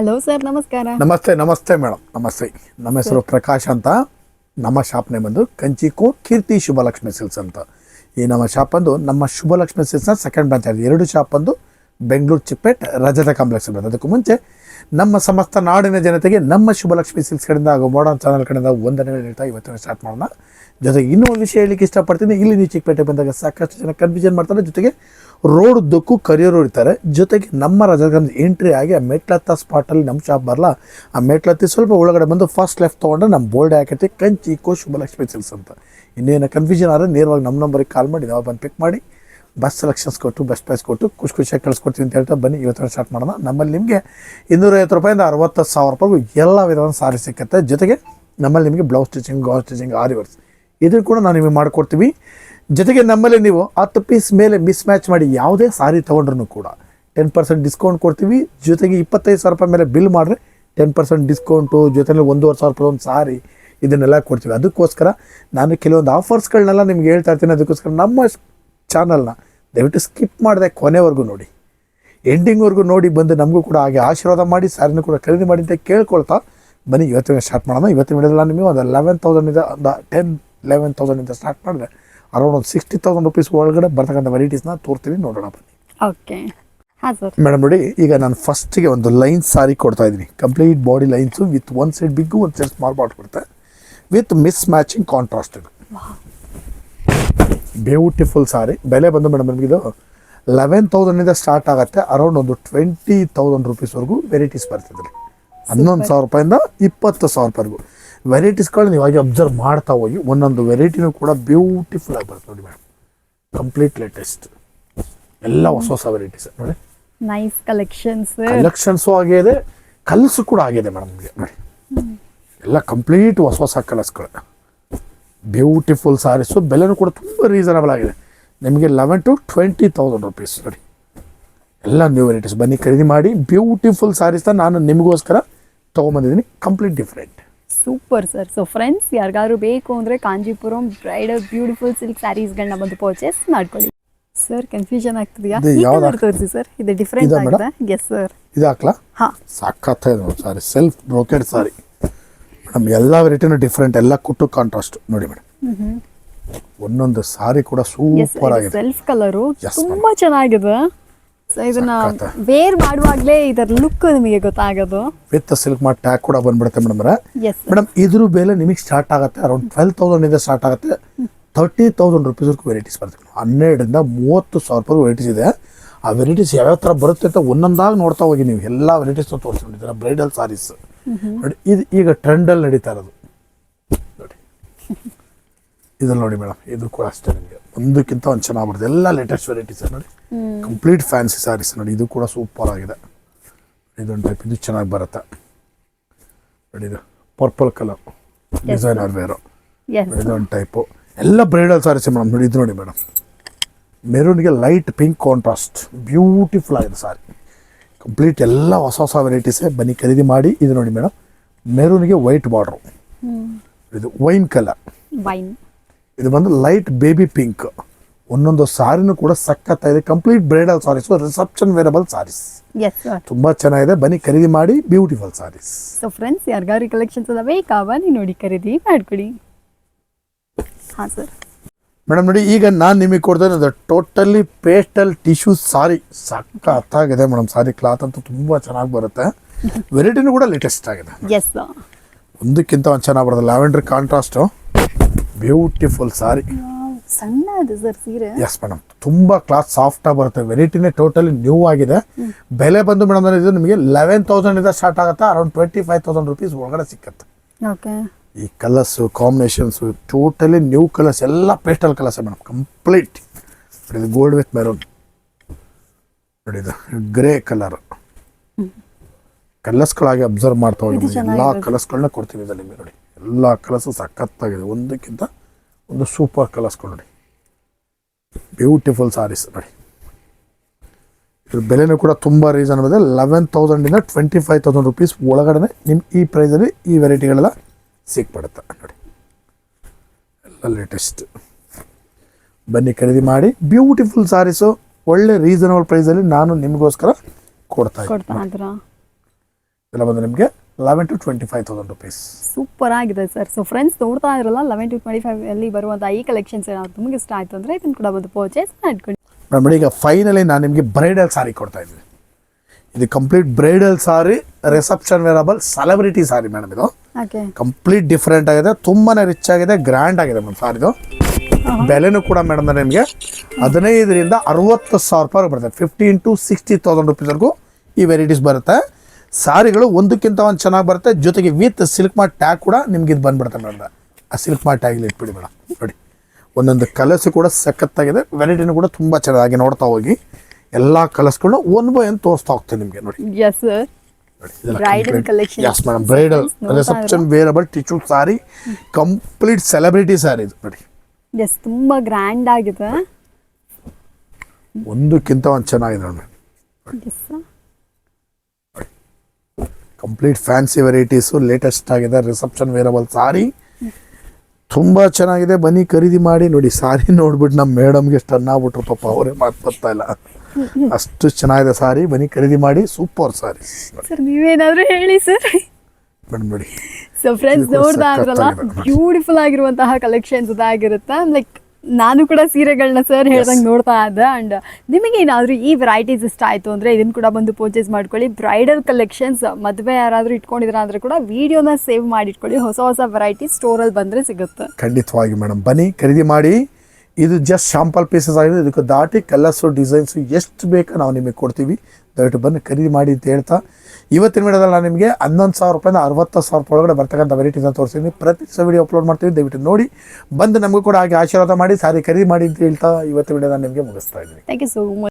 Hello sir ನಮಸ್ಕಾರ. ನಮಸ್ತೆ ನಮಸ್ತೆ ಮೇಡಮ್ ನಮಸ್ತೆ. ನಮ್ಮ ಹೆಸರು ಪ್ರಕಾಶ್ ಅಂತ. ನಮ್ಮ ಶಾಪ್ನೇ ಬಂದು ಕಂಚಿಕೋ ಕೀರ್ತಿ ಶುಭಲಕ್ಷ್ಮಿ ಸಿಲ್ಸ್ ಅಂತ. ಈ ನಮ್ಮ ಶಾಪ್ ಬಂದು ನಮ್ಮ ಶುಭಲಕ್ಷ್ಮಿ ಸಿಲ್ಸ್ನ ಸೆಕೆಂಡ್ ಬ್ರಾಂಚ್ ಆಗಿದೆ. ಎರಡು ಶಾಪ್ ಬಂದು ಬೆಂಗಳೂರು ಚಿಪ್ಪೇಟ್ ರಜತ ಕಾಂಪ್ಲೆಕ್ಸ್ ಬರುತ್ತೆ ಅದಕ್ಕೂ ಮುಂಚೆ ನಮ್ಮ ಸಮಸ್ತ ನಾಡಿನ ಜನತೆಗೆ ನಮ್ಮ ಶುಭಲಕ್ಷ್ಮಿ ಸಿಲ್ಸ್ ಕಡೆಯಿಂದ ಹಾಗೂ ಮಾಡರ್ನ್ ಚಾನಲ್ ಕಡೆಯಿಂದ ಒಂದನೇ ಹೇಳ್ತಾ ಇವತ್ತಿನ ಸ್ಟಾರ್ಟ್ ಮಾಡೋಣ. ಜೊತೆಗೆ ಇನ್ನೂ ಒಂದು ವಿಷಯ ಹೇಳಲಿಕ್ಕೆ ಇಷ್ಟಪಡ್ತೀನಿ. ಇಲ್ಲಿ ನೀವು ಚಿಕ್ಕಪೇಟೆ ಬಂದಾಗ ಸಾಕಷ್ಟು ಜನ ಕನ್ಫ್ಯೂಷನ್ ಮಾಡ್ತಾರೆ. ಜೊತೆಗೆ ರೋಡ್ ದಕ್ಕು ಕರಿಯೋರು ಇರ್ತಾರೆ. ಜೊತೆಗೆ ನಮ್ಮ ರಜಗಂಜ್ ಎಂಟ್ರಿ ಆಗಿ ಆ ಮೆಟ್ಲತ್ತ ಸ್ಪಾಟಲ್ಲಿ ನಮ್ಮ ಶಾಪ್ ಬರಲ್ಲ ಆ ಮೆಟ್ಲತ್ತಿ ಸ್ವಲ್ಪ ಒಳಗಡೆ ಬಂದು ಫಸ್ಟ್ ಲೆಫ್ಟ್ ತೊಗೊಂಡ್ರೆ ನಮ್ಮ ಬೋರ್ಡ್ ಹಾಕೈತೆ. ಕಂಚಿ ಕೋ ಶುಭಲಕ್ಷ್ಮಿ ಸಿಲ್ಸ್ ಅಂತ. ಇನ್ನೇನು ಕನ್ಫ್ಯೂಷನ್ ಆದರೆ ನೇರವಾಗಿ ನಮ್ಮ ನಂಬರಿಗೆ ಕಾಲ್ ಮಾಡಿ ನಾವು ಬಂದು ಪಿಕ್ ಮಾಡಿ. ಬಸ್ ಸೆಲೆಕ್ಷನ್ಸ್ ಕೊಟ್ಟು ಬೆಸ್ಟ್ ಪ್ರೈಸ್ ಕೊಟ್ಟು ಖುಷಿ ಖುಷಿಯಾಗಿ ಕಳಿಸ್ಕೊಡ್ತೀವಿ ಅಂತ ಹೇಳ್ತಾ ಬನ್ನಿ. ಇವತ್ತು ಸ್ಟಾರ್ಟ್ ಮಾಡೋಣ. ನಮ್ಮಲ್ಲಿ ನಿಮಗೆ ಇನ್ನೂರೈವತ್ತು ರೂಪಾಯಿಂದ ಅರವತ್ತು ಸಾವಿರ ರೂಪಾಯಿಗೂ ಎಲ್ಲ ವಿಧವಾದ ಸಾರಿ ಸಿಕ್ಕತ್ತೆ. ಜೊತೆಗೆ ನಮ್ಮಲ್ಲಿ ನಿಮಗೆ blouse stitching gowns stitching aari works ಇದನ್ನು ಕೂಡ ನಾವು ನಿಮಗೆ ಮಾಡಿಕೊಡ್ತೀವಿ. ಜೊತೆಗೆ ನಮ್ಮಲ್ಲಿ ನೀವು ಹತ್ತು ಪೀಸ್ ಮೇಲೆ ಮಿಸ್ ಮ್ಯಾಚ್ ಮಾಡಿ ಯಾವುದೇ ಸಾರಿ ತೊಗೊಂಡ್ರು ಕೂಡ ಟೆನ್ ಪರ್ಸೆಂಟ್ ಡಿಸ್ಕೌಂಟ್ ಕೊಡ್ತೀವಿ. ಜೊತೆಗೆ ಇಪ್ಪತ್ತೈದು ಸಾವಿರ ರೂಪಾಯಿ ಮೇಲೆ ಬಿಲ್ ಮಾಡಿದ್ರೆ ಟೆನ್ ಪರ್ಸೆಂಟ್ ಡಿಸ್ಕೌಂಟು ಜೊತೆಲಿ ಒಂದೂವರೆ ಸಾವಿರ ರೂಪಾಯಿ ಒಂದು ಸಾರಿ ಇದನ್ನೆಲ್ಲ ಕೊಡ್ತೀವಿ. ಅದಕ್ಕೋಸ್ಕರ ನಾನು ಕೆಲವೊಂದು ಆಫರ್ಸ್ಗಳನ್ನೆಲ್ಲ ನಿಮ್ಗೆ ಹೇಳ್ತಾ ಇರ್ತೀನಿ. ಅದಕ್ಕೋಸ್ಕರ ನಮ್ಮ ಚಾನಲ್ನ ದಯವಿಟ್ಟು ಸ್ಕಿಪ್ ಮಾಡಿದೆ ಕೊನೆವರೆಗೂ ನೋಡಿ. ಎಂಡಿಂಗ್ವರೆಗೂ ನೋಡಿ ಬಂದು ನಮಗೂ ಕೂಡ ಹಾಗೆ ಆಶೀರ್ವಾದ ಮಾಡಿ ಸಾರಿನೂ ಕೂಡ ಖರೀದಿ ಮಾಡಿ ಅಂತ ಕೇಳ್ಕೊಳ್ತಾ ಬನ್ನಿ ಇವತ್ತಿನ ಸ್ಟಾರ್ಟ್ ಮಾಡೋಣ. ಇವತ್ತಿನ ವಿಡಿಯೋದಲ್ಲಿ ನಿಮಗೆ ಒಂದು ಲೆವೆನ್ ತೌಸಂಡಿಂದ ಒಂದು ಟೆನ್ ಲೆವೆನ್ ತೌಸಂಡಿಂದ ಸ್ಟಾರ್ಟ್ ಮಾಡಿದ್ರೆ ಅರೌಂಡ್ ಒಂದು ಸಿಕ್ಸ್ಟಿ ತೌಸಂಡ್ ರುಪೀಸ್ ಒಳಗಡೆ ಬರ್ತಕ್ಕಂಥ ವೆರೈಟೀಸ್ನ ತೋರ್ತೀನಿ ನೋಡೋಣ ಬನ್ನಿ. ಓಕೆ ಮೇಡಮ್ ನೋಡಿ ಈಗ ನಾನು ಫಸ್ಟಿಗೆ ಒಂದು ಲೈನ್ ಸಾರಿ ಕೊಡ್ತಾ ಇದ್ದೀನಿ. Complete body lines with one side big ಒಂದು ಸೈಡ್ ಸ್ಮಾಲ್ ಬಾಟ್ ಕೊಡ್ತೆ ವಿತ್ ಮಿಸ್ ಮ್ಯಾಚಿಂಗ್ ಕಾಂಟ್ರಾಸ್ಟ್ ಇದು ಬ್ಯೂಟಿಫುಲ್ ಸಾರಿ ಬೆಲೆ ಬಂದು ಮೇಡಮ್ ನಿಮಗೆ ಇದು ಲೆವೆನ್ ತೌಸಂಡಿಂದ ಸ್ಟಾರ್ಟ್ ಆಗುತ್ತೆ. ಅರೌಂಡ್ ಒಂದು ಟ್ವೆಂಟಿ ತೌಸಂಡ್ ರುಪೀಸ್ವರೆಗೂ ವೆರೈಟೀಸ್ ಬರ್ತಿದ್ರಿ ಹನ್ನೊಂದು ಸಾವಿರ ರೂಪಾಯಿಂದ ಇಪ್ಪತ್ತು ಸಾವಿರ ರೂಪಾಯಿವರೆಗೂ ವೆರೈಟೀಸ್ಗಳು ನೀವು ಹಾಗೆ ಅಬ್ಸರ್ವ್ ಮಾಡ್ತಾ ಹೋಗಿ ಒಂದೊಂದು ವೆರೈಟಿನೂ ಕೂಡ ಬ್ಯೂಟಿಫುಲ್ ಆಗಿ ಬರುತ್ತೆ ನೋಡಿ ಮೇಡಮ್ ಕಂಪ್ಲೀಟ್ ಲೇಟೆಸ್ಟ್ ಎಲ್ಲ ಹೊಸ ಹೊಸ ವೆರೈಟೀಸ್ ನೋಡಿ. ನೈಸ್ ಕಲೆಕ್ಷನ್ಸ್ ಕಲೆಕ್ಷನ್ಸು ಆಗಿದೆ. ಕಲಸು ಕೂಡ ಆಗಿದೆ ಮೇಡಮ್ ನೋಡಿ. ಎಲ್ಲ ಕಂಪ್ಲೀಟ್ ಹೊಸ ಹೊಸ ಕಲರ್ಸ್ಗಳು ಬ್ಯೂಟಿಫುಲ್ ಸಾರೀಸು ಬೆಲೆನೂ ಕೂಡ ತುಂಬ ರೀಸನಬಲ್ ಆಗಿದೆ. ನಿಮಗೆ eleven to twenty thousand rupees ನೋಡಿ. ಎಲ್ಲ ನ್ಯೂ ವೆರೈಟೀಸ್ ಬನ್ನಿ ಖರೀದಿ ಮಾಡಿ. ಬ್ಯೂಟಿಫುಲ್ ಸಾರೀಸ್ನ ನಾನು ನಿಮಗೋಸ್ಕರ ತೊಗೊಂಬಂದಿದ್ದೀನಿ. Complete different super sir so friends ಯಾರಿಗಾದ್ರೂ ಬೇಕು ಅಂದರೆ ಕಾಂಜಿಪುರಂ ಬ್ರೈಡಲ್ ಬ್ಯೂಟಿಫುಲ್ ಸಿಲ್ಕ್ ಸ್ಯಾರೀಸ್ಗಳನ್ನ ಬಂದು ಪರ್ಚೇಸ್ ಮಾಡ್ಕೊಳ್ಳಿ. ಸರ್ ಕನ್ಫ್ಯೂಷನ್ ಆಗ್ತಿದೆಯಾ? ತೋರಿಸಿ ಸರ್ ಇದು ಡಿಫ್ರೆಂಟ್ ಆಗಿದೆ? ಎಸ್ ಸರ್ ಇದು ಹಾಕ್ಲಾ? ಹಾಂ. ಸಾಕತ್ತ ಇದೆ ನೋಡಿ sari. Self brocade sari madam ಎಲ್ಲ ವೆರೈಟಿನೂ ಡಿಫ್ರೆಂಟ್ ಎಲ್ಲ ಕುಟ್ಟು ಕಾಂಟ್ರಾಸ್ಟ್ ನೋಡಿ ಮೇಡಮ್. ಒಂದೊಂದು ಸಾರಿ ಕೂಡ ಸೂಪರ್ ಆಗಿದೆ. ಸೆಲ್ಫ್ ಕಲರು ತುಂಬಾ ಚೆನ್ನಾಗಿದೆ. ಸೊ ಇದನ್ನ. ವೇರ್ ಮಾಡುವಾಗಲೇ ಇದರ ಲುಕ್ ನಿಮಗೆ ಗೊತ್ತಾಗೋದು. ವಿತ್ ಸಿಲ್ಕ್ ಮಾಡಿ ಟ್ಯಾಗ್ ಕೂಡ ಬಂದ್ಬಿಡುತ್ತೆ ಮೇಡಮ್ ಮೇಡಮ್ ಇದ್ರ ಬೆಲೆ ನಿಮಗೆ ಸ್ಟಾರ್ಟ್ ಆಗುತ್ತೆ. ಅರೌಂಡ್ ಟ್ವೆಲ್ ತೌಸಂಡ್ ಇಂದ ಸ್ಟಾರ್ಟ್ ಆಗುತ್ತೆ. ತರ್ಟಿ ತೌಸಂಡ್ ರುಪೀಸ್ವರೆಗೂ ವೆರೈಟೀಸ್ ಬರುತ್ತೆ ಹನ್ನೆರಡರಿಂದ ಮೂವತ್ತು ಸಾವಿರ ರೂಪಾಯಿ ವೆರೈಟೀಸ್ ಇದೆ. ಆ ವೆರೈಟೀಸ್ ಯಾವ್ಯಾವ ಥರ ಬರುತ್ತೆ ಅಂತ ಒಂದೊಂದಾಗಿ ನೋಡ್ತಾ ಹೋಗಿ ನೀವು. ಎಲ್ಲ ವೆರೈಟೀಸ್ನ ತೋರಿಸ್ಕೊಂಡಿದ್ದೀರಾ. ಬ್ರೈಡಲ್ ಸಾರೀಸ್ ನೋಡಿ ಇದು ಈಗ ಟ್ರೆಂಡಲ್ಲಿ ನಡೀತಾ ಇರೋದು. ನೋಡಿ. ಇದನ್ನ ನೋಡಿ ಮೇಡಮ್ ಇದು ಕೂಡ ಅಷ್ಟೇ ನಿಮಗೆ. ಒಂದಕ್ಕಿಂತ ಒಂದು ಚೆನ್ನಾಗಿ ಬರುತ್ತೆ ಎಲ್ಲ ಲೇಟೆಸ್ಟ್ ವೆರೈಟೀಸ್ ನೋಡಿ. ಕಂಪ್ಲೀಟ್ ಫ್ಯಾನ್ಸಿ ಸ್ಯಾರೀಸ್ ನೋಡಿ. ಇದು ಕೂಡ ಸೂಪರ್ ಆಗಿದೆ. ಇದೊಂದು ಟೈಪ್ ಇದು ಚೆನ್ನಾಗಿ ಬರುತ್ತೆ. ನೋಡಿ ಇದು ಪರ್ಪಲ್ ಕಲರ್ ಡಿಸೈನರ್ ವೇರು ಇದೊಂದು ಟೈಪು ಎಲ್ಲ ಬ್ರೈಡಲ್ ಸ್ಯಾರೀಸ್ ಮೇಡಮ್ ನೋಡಿ ಇದು ನೋಡಿ ಮೇಡಮ್ ಮೆರೂನ್ಗೆ ಲೈಟ್ ಪಿಂಕ್ ಕಾಂಟ್ರಾಸ್ಟ್ ಬ್ಯೂಟಿಫುಲ್ ಆಗಿದೆ ಸಾರಿ. ಕಂಪ್ಲೀಟ್ ಎಲ್ಲ ಹೊಸ ಹೊಸ ವೆರೈಟೀಸೇ ಬನ್ನಿ ಖರೀದಿ ಮಾಡಿ ಇದು ನೋಡಿ ಮೇಡಮ್ ಮೆರೂನ್ಗೆ ವೈಟ್ ಬಾರ್ಡ್ರು ಇದು ವೈನ್ ಕಲರ್ ವೈನ್ ಇದು ಬಂದು ಲೈಟ್ ಬೇಬಿ ಪಿಂಕ್ ಒಂದೊಂದು ಸಾರಿನೂ ಕೂಡ ಸಖತ್ತಾಗಿದೆ complete bridal saris reception wearable saris yes sir ತುಂಬ ಚೆನ್ನಾಗಿದೆ ಬನ್ನಿ ಖರೀದಿ ಮಾಡಿ ಬ್ಯೂಟಿಫುಲ್ ಸಾರೀಸ್ ಸೊ ಫ್ರೆಂಡ್ಸ್ ಯಾರಿಗಾರು ಕಲೆಕ್ಷನ್ಸ್ ಅದಾವೆ ಕಾವನಿ ನೋಡಿ ಖರೀದಿ ಮಾಡ್ಕೊಡಿ ಹಾಂ ಸರ್ ಮೇಡಮ್ ನೋಡಿ ಈಗ ನಾನು ನಿಮಗೆ ಕೊಡ್ತಾ ಇರೋದು ಟೋಟಲಿ ಪೇಸ್ಟಲ್ ಟಿಶ್ಯೂ ಸಾರಿ. ಸಖತ್ತಾಗಿದೆ ಮೇಡಮ್ ಸಾರಿ ಕ್ಲಾತ್ ಅಂತೂ ತುಂಬ ಚೆನ್ನಾಗಿ ಬರುತ್ತೆ. ವೆರೈಟಿನೂ ಕೂಡ ಲೇಟೆಸ್ಟ್ ಆಗಿದೆ. ಒಂದಕ್ಕಿಂತ ಒಂದು ಚೆನ್ನಾಗಿ ಬರುತ್ತೆ ಲ್ಯಾವೆಂಡರ್ ಕಾಂಟ್ರಾಸ್ಟು ಬ್ಯೂಟಿಫುಲ್ ಸಾರಿ. ಸಣ್ಣ ಸರ್ ಸೀರೆ. ಎಸ್ ಮೇಡಮ್ ತುಂಬ ಕ್ಲಾತ್ ಸಾಫ್ಟಾಗಿ ಬರುತ್ತೆ ವೆರೈಟಿನೇ ಟೋಟಲಿ ನ್ಯೂ ಆಗಿದೆ. ಬೆಲೆ ಬಂದು ಮೇಡಮ್ ಇದು ನಿಮಗೆ ಲೆವೆನ್ ತೌಸಂಡಿಂದ ಸ್ಟಾರ್ಟ್ ಆಗುತ್ತೆ around twenty five thousand rupees ಒಳಗಡೆ ಸಿಕ್ಕತ್ತೆ. ಓಕೆ ಈ colours combinations totally new colours ಎಲ್ಲ ಪೇಸ್ಟಲ್ ಕಲರ್ಸ್ ಮೇಡಮ್ ಕಂಪ್ಲೀಟ್ ಇದು ಗೋಲ್ಡ್ ವಿತ್ ಮೆರೂನ್ ನೋಡಿ ಇದು ಗ್ರೇ ಕಲರ್ ಕಲರ್ಸ್ಗಳಾಗಿ ಅಬ್ಸರ್ವ್ ಮಾಡ್ತಾ ಹೋಗಿ ಎಲ್ಲ ಕಲರ್ಸ್ಗಳನ್ನ ಕೊಡ್ತೀವಿ ಇದರಲ್ಲಿ ನಿಮಗೆ ನೋಡಿ. ಎಲ್ಲ ಕಲರ್ಸು ಸಖತ್ತಾಗಿದೆ. ಒಂದಕ್ಕಿಂತ ಒಂದು ಸೂಪರ್ ಕಲರ್ಸ್ಗಳು ನೋಡಿ. ಬ್ಯೂಟಿಫುಲ್ ಸಾರೀಸ್ ನೋಡಿ. ಇದ್ರ ಬೆಲೆನೂ ಕೂಡ ತುಂಬ ರೀಸನ್ ಇದೆ. ಲೆವೆನ್ ತೌಸಂಡಿಂದ ಟ್ವೆಂಟಿ ಫೈವ್ ತೌಸಂಡ್ ರುಪೀಸ್ ಒಳಗಡೆ ನಿಮ್ಮ ಈ ಪ್ರೈಸಲ್ಲಿ ಈ ವೆರೈಟಿಗಳೆಲ್ಲ ಸಿಕ್ಬಿಡುತ್ತೆ. ನೋಡಿ. ಎಲ್ಲ ಲೇಟೆಸ್ಟ್ ಬನ್ನಿ ಖರೀದಿ ಮಾಡಿ. ಬ್ಯೂಟಿಫುಲ್ ಸಾರೀಸು ಒಳ್ಳೆ ರೀಸನಬಲ್ ಪ್ರೈಸಲ್ಲಿ ನಾನು ನಿಮಗೋಸ್ಕರ ಕೊಡ್ತಾ ಇದ್ದೀನಿ. ಇದೆಲ್ಲ ಬಂದು ನಿಮಗೆ eleven to twenty five thousand rupees super ಆಗಿದೆ ಸರ್ ಸೊ ಫ್ರೆಂಡ್ಸ್ ನೋಡ್ತಾ ಇರಲ್ಲ ಲೆವೆನ್ ಟು ಟ್ವೆಂಟಿ ಫೈವ್ ಅಲ್ಲಿ ಬರುವಂಥ ಈ ಕಲೆಕ್ಷನ್ಸ್ ಏನಾದ್ರು ನಿಮಗೆ ಇಷ್ಟ ಆಯ್ತು ಅಂದರೆ ಇದನ್ನು ಕೂಡ ಬಂದು ಪರ್ಚೇಸ್ ಮಾಡ್ಕೊಂಡು ಮೇಡಮ್ ಈಗ ಫೈನಲಿ ನಾನು ನಿಮಗೆ ಬ್ರೈಡಲ್ ಸಾರಿ ಕೊಡ್ತಾ ಇದ್ದೀನಿ. ಇದು complete bridal sari reception wearable celebrity sari madam ಇದು. ಕಂಪ್ಲೀಟ್ ಡಿಫ್ರೆಂಟ್ ಆಗಿದೆ. ತುಂಬಾನೇ ರಿಚ್ ಆಗಿದೆ ಗ್ರ್ಯಾಂಡ್ ಆಗಿದೆ ಮೇಡಮ್ ಸಾರಿದು ಬೆಲೆನೂ ಕೂಡ ಮೇಡಮ್ ನಿಮಗೆ ಹದಿನೈದರಿಂದ ಅರವತ್ತು ಸಾವಿರ ರೂಪಾಯಿ ಬರುತ್ತೆ. ಫಿಫ್ಟೀನ್ ಟು ಸಿಕ್ಸ್ಟಿ ತೌಸಂಡ್ ರುಪೀಸ್ವರೆಗೂ ಈ ವೆರೈಟೀಸ್ ಬರುತ್ತೆ. ಸಾರಿಗಳು ಒಂದಕ್ಕಿಂತ ಒಂದು ಚೆನ್ನಾಗಿ ಬರುತ್ತೆ. ಜೊತೆಗೆ ವಿತ್ ಸಿಲ್ಕ್ ಮಾರ್ಟ್ ಟ್ಯಾಗ್ ಕೂಡ ನಿಮ್ಗೆ ಇದು ಬಂದ್ಬಿಡುತ್ತೆ ಮೇಡಮ್ ಆ ಸಿಲ್ಕ್ ಮಾರ್ಟ್ ಟ್ಯಾಗ್ಲಿ ಇಟ್ಬಿಡಿ ಮೇಡಮ್ ನೋಡಿ. ಒಂದೊಂದು ಕಲಸು ಕೂಡ ಸಖತ್ತಾಗಿದೆ. ವೆರೈಟಿನೂ ಕೂಡ ತುಂಬ ಚೆನ್ನಾಗಿ ನೋಡ್ತಾ ಹೋಗಿ. ಎಲ್ಲ ಕಲರ್ಸ್ಗಳನ್ನ ಒನ್ ಬೈ ಒಂದು ತೋರಿಸ್ತಾ ಹೋಗ್ತೀನಿ ನಿಮಗೆ. ನೋಡಿ. Madam bridal reception wearable tissue sari complete celebrity sari ಇದು ನೋಡಿ. ಎಸ್ ತುಂಬ ಗ್ರ್ಯಾಂಡ್ ಆಗಿದೆ. ಒಂದಕ್ಕಿಂತ ಒಂದು ಚೆನ್ನಾಗಿದೆ ನೋಡಿ. ಕಂಪ್ಲೀಟ್ ಫ್ಯಾನ್ಸಿ ವೆರೈಟೀಸು ಲೇಟೆಸ್ಟ್ ಆಗಿದೆ ರಿಸೆಪ್ಷನ್ ವೇರಬಲ್ ಸಾರಿ ತುಂಬ ಚೆನ್ನಾಗಿದೆ ಬನ್ನಿ ಖರೀದಿ ಮಾಡಿ ನೋಡಿ ಸಾರಿ ನೋಡ್ಬಿಟ್ಟು ನಮ್ಮ ಮೇಡಮ್ಗೆ ಸ್ಟನ್ ಆಗ್ಬಿಟ್ರು ಪಾಪ ಅವರೇ ಮಾತು ಬರ್ತಾ ಇಲ್ಲ. ಅಷ್ಟು ಚೆನ್ನಾಗಿದೆ ಸಾರಿ ಬನ್ನಿ ಖರೀದಿ ಮಾಡಿ ಸೂಪರ್ ಸಾರಿ. ಸರ್ ನೀವೇನಾದರೂ ಹೇಳಿ ಸರ್. ಬಂದ್ಬಿಡಿ ಸೊ ಫ್ರೆಂಡ್ಸ್ ನೋಡ್ತಾ ಇದ್ರಲ್ಲ ಬ್ಯೂಟಿಫುಲ್ ಆಗಿರುವಂತಹ ಕಲೆಕ್ಷನ್ಸ್ ಇದಾಗಿರುತ್ತೆ ಲೈಕ್ ನಾನು ಕೂಡ ಸೀರೆಗಳನ್ನ ಸರ್ ಹೇಳ್ದಂಗೆ ನೋಡ್ತಾ ಇದ್ದೆ. ಅಂಡ್ ನಿಮಗೆ ಏನಾದರೂ ಈ ವೆರೈಟೀಸ್ ಇಷ್ಟ ಆಯಿತು ಅಂದರೆ ಇದನ್ನು ಕೂಡ ಬಂದು ಪರ್ಚೇಸ್ ಮಾಡ್ಕೊಳ್ಳಿ. ಬ್ರೈಡಲ್ ಕಲೆಕ್ಷನ್ಸ್ ಮದುವೆ ಯಾರಾದರೂ ಇಟ್ಕೊಂಡಿದ್ರ ಅಂದರೆ ಕೂಡ ವೀಡಿಯೋನ ಸೇವ್ ಮಾಡಿ ಇಟ್ಕೊಳ್ಳಿ ಹೊಸ ಹೊಸ ವೆರೈಟಿ ಸ್ಟೋರಲ್ಲಿ ಬಂದರೆ ಸಿಗುತ್ತೆ. ಖಂಡಿತವಾಗಿ ಮೇಡಮ್. ಬನ್ನಿ ಖರೀದಿ ಮಾಡಿ. ಇದು ಜಸ್ಟ್ ಶಾಂಪಲ್ ಪೀಸಸ್ ಆಗಿದೆ. ಇದಕ್ಕೆ ದಾಟಿ ಕಲರ್ಸು ಡಿಸೈನ್ಸು ಎಷ್ಟು ಬೇಕೋ ನಾವು ನಿಮಗೆ ಕೊಡ್ತೀವಿ. ದಯವಿಟ್ಟು ಬಂದು ಖರೀದಿ ಮಾಡಿ ಅಂತ ಹೇಳ್ತಾ. ಇವತ್ತಿನ ವಿಡಿಯೋದಲ್ಲಿ ನಾನು ನಿಮಗೆ ಹನ್ನೊಂದು ಸಾವಿರ ರೂಪಾಯಿಂದ ಅರವತ್ತು ಸಾವಿರ ರೂಪಾಯಿ ಒಳಗಡೆ ಬರ್ತಕ್ಕಂಥ ವೆರೈಟೀಸ್ನ ತೋರಿಸ್ತೀನಿ. ಪ್ರತಿ ದಿವಸ ವಿಡಿಯೋ ಅಪ್ಲೋಡ್ ಮಾಡ್ತೀವಿ. ದಯವಿಟ್ಟು ನೋಡಿ. ಬಂದು ನಮಗೂ ಕೂಡ ಹಾಗೆ ಆಶೀರ್ವಾದ ಮಾಡಿ, ಸಾರಿ ಖರೀದಿ ಮಾಡಿ ಅಂತ ಹೇಳ್ತಾ ಇವತ್ತಿನ ನಾನು ನಿಮಗೆ ಮುಗಿಸ್ತಾ ಇದ್ದೀನಿ. Thank you so much